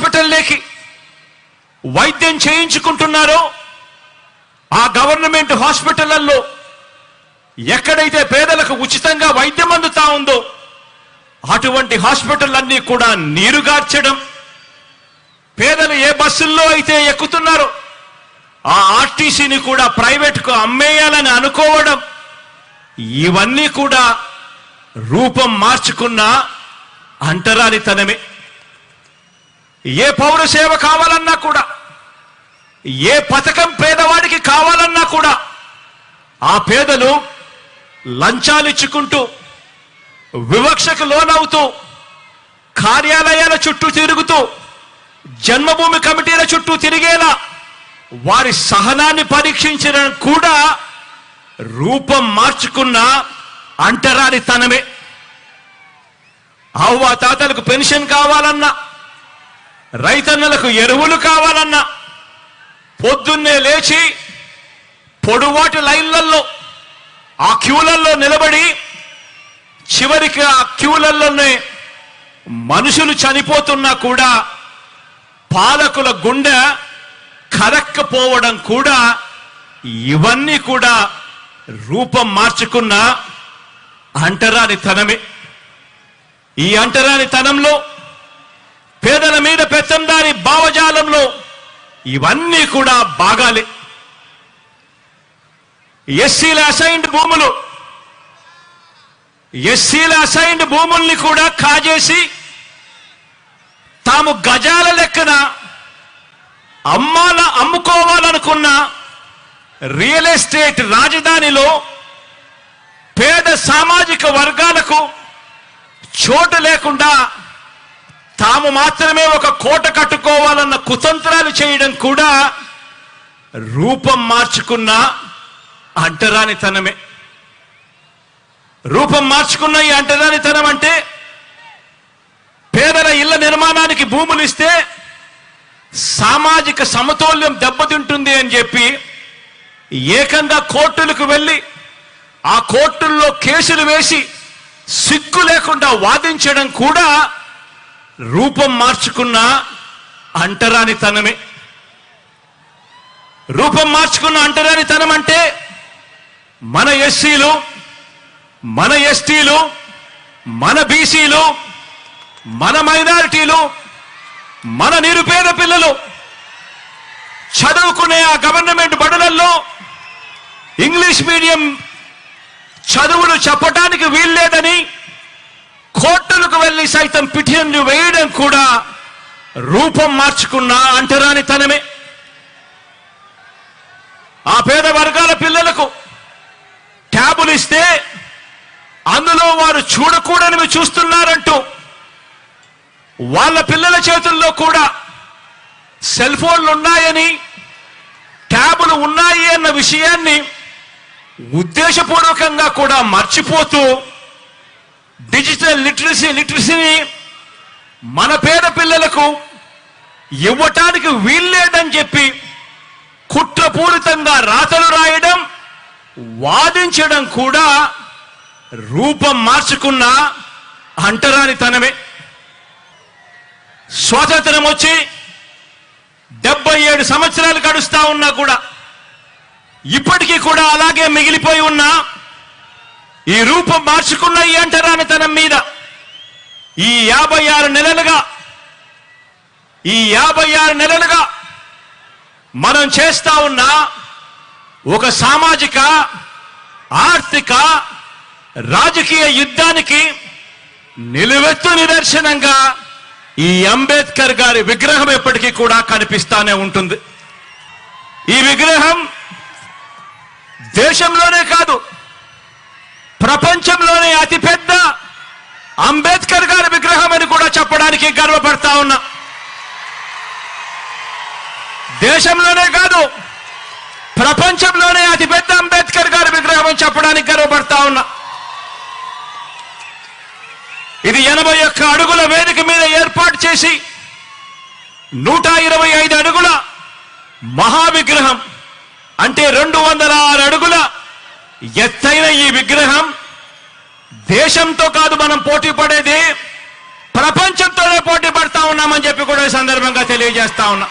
హాస్పిటల్లోకి వైద్యం చేయించుకుంటున్నారో ఆ గవర్నమెంట్ హాస్పిటళ్ళలో ఎక్కడైతే పేదలకు ఉచితంగా వైద్యం అందుతా ఉందో అటువంటి హాస్పిటళ్ళన్నీ కూడా నీరుగార్చడం పేదలు ఏ బస్సుల్లో అయితే ఎక్కుతున్నారో ఆ ఆర్టీసీని కూడా ప్రైవేట్కు అమ్మేయాలని అనుకోవడం ఇవన్నీ కూడా రూపం మార్చుకున్న అంటరానితనమే. ఏ పౌర సేవ కావాలన్నా కూడా ఏ పథకం పేదవాడికి కావాలన్నా కూడా ఆ పేదలు లంచాలిచ్చుకుంటూ వివక్షకు లోనవుతూ కార్యాలయాల చుట్టూ తిరుగుతూ జన్మభూమి కమిటీల చుట్టూ తిరిగేలా వారి సహనాన్ని పరీక్షించడం కూడా రూపం మార్చుకున్న అంటరాని తనమే అవ్వ తాతలకు పెన్షన్ కావాలన్నా రైతన్నలకు ఎరువులు కావాలన్నా పొద్దున్నే లేచి పొడువాటి లైన్లలో ఆ క్యూలల్లో నిలబడి చివరికి ఆ క్యూలలోనే మనుషులు చనిపోతున్నా కూడా పాలకుల గుండె కరక్కపోవడం కూడా ఇవన్నీ కూడా రూపం మార్చుకున్న అంటరాని తనమే ఈ అంటరాని తనంలో పేదల మీద పెత్తందారి భావజాలంలో ఇవన్నీ కూడా బాగాలే. ఎస్సీల అసైన్డ్ భూములు ఎస్సీల అసైన్డ్ భూముల్ని కూడా కాజేసి తాము గజాల లెక్కన అమ్మాల అమ్ముకోవాలనుకున్న రియల్ ఎస్టేట్ రాజధానిలో పేద సామాజిక వర్గాలకు చోటు లేకుండా తాము మాత్రమే ఒక కోట కట్టుకోవాలన్న కుతంత్రాలు చేయడం కూడా రూపం మార్చుకున్న అంటరానితనమే. రూపం మార్చుకున్న ఈ అంటరానితనం అంటే పేదల ఇళ్ళ నిర్మాణానికి భూములు ఇస్తే సామాజిక సమతౌల్యం దెబ్బతింటుంది అని చెప్పి ఏకంగా కోర్టులకు వెళ్ళి ఆ కోర్టుల్లో కేసులు వేసి సిగ్గు లేకుండా వాదించడం కూడా రూపం మార్చుకున్న అంటరానితనమే. రూపం మార్చుకున్న అంటరానితనం అంటే మన ఎస్సీలు మన ఎస్టీలు మన బీసీలు మన మైనారిటీలు మన నిరుపేద పిల్లలు చదువుకునే ఆ గవర్నమెంట్ బడులల్లో ఇంగ్లీష్ మీడియం చదువులు చెప్పటానికి వీల్లేదని కోర్టులకు వెళ్ళి సైతం పిఠిన్లు వేయడం కూడా రూపం మార్చుకున్న అంటరాని తనమే. ఆ పేద వర్గాల పిల్లలకు ట్యాబులు ఇస్తే అందులో వారు చూడకూడనివి చూస్తున్నారంటూ వాళ్ళ పిల్లల చేతుల్లో కూడా సెల్ ఫోన్లు ఉన్నాయని ట్యాబులు ఉన్నాయి అన్న విషయాన్ని ఉద్దేశపూర్వకంగా కూడా మర్చిపోతూ డిజిటల్ లిటరసీ లిటరసీని మన పేద పిల్లలకు ఇవ్వటానికి వీల్లేదని చెప్పి కుట్రపూరితంగా రాతలు రాయడం వాదించడం కూడా రూపం మార్చుకున్న అంటరానితనమే. స్వాతంత్రం వచ్చి డెబ్బై ఏడు సంవత్సరాలు గడుస్తా ఉన్నా కూడా ఇప్పటికీ కూడా అలాగే మిగిలిపోయి ఉన్నా ఈ రూపం మార్చుకున్న ఈ అంటరానితనం మీద ఈ యాభై ఆరు నెలలుగా ఈ యాభై ఆరు నెలలుగా మనం చేస్తా ఉన్న ఒక సామాజిక ఆర్థిక రాజకీయ యుద్ధానికి నిలువెత్తు నిదర్శనంగా ఈ అంబేద్కర్ గారి విగ్రహం ఎప్పటికీ కూడా కనిపిస్తానే ఉంటుంది. ఈ విగ్రహం దేశంలోనే కాదు ప్రపంచంలోనే అతిపెద్ద అంబేద్కర్ గారి విగ్రహం అని కూడా చెప్పడానికి గర్వపడతా ఉన్నా. దేశంలోనే కాదు ప్రపంచంలోనే అతిపెద్ద అంబేద్కర్ గారి విగ్రహం అని చెప్పడానికి గర్వపడతా ఉన్నా. ఇది ఎనభై ఒక్క అడుగుల వేదిక మీద ఏర్పాటు చేసి నూట ఇరవై ఐదు అడుగుల మహావిగ్రహం అంటే రెండు వందల ఆరు అడుగుల ఎత్తైన ఈ విగ్రహం దేశంతో కాదు మనం పోటీ పడేది ప్రపంచంతోనే పోటీ పడతా ఉన్నామని చెప్పి కూడా ఈ సందర్భంగా తెలియజేస్తా ఉన్నా.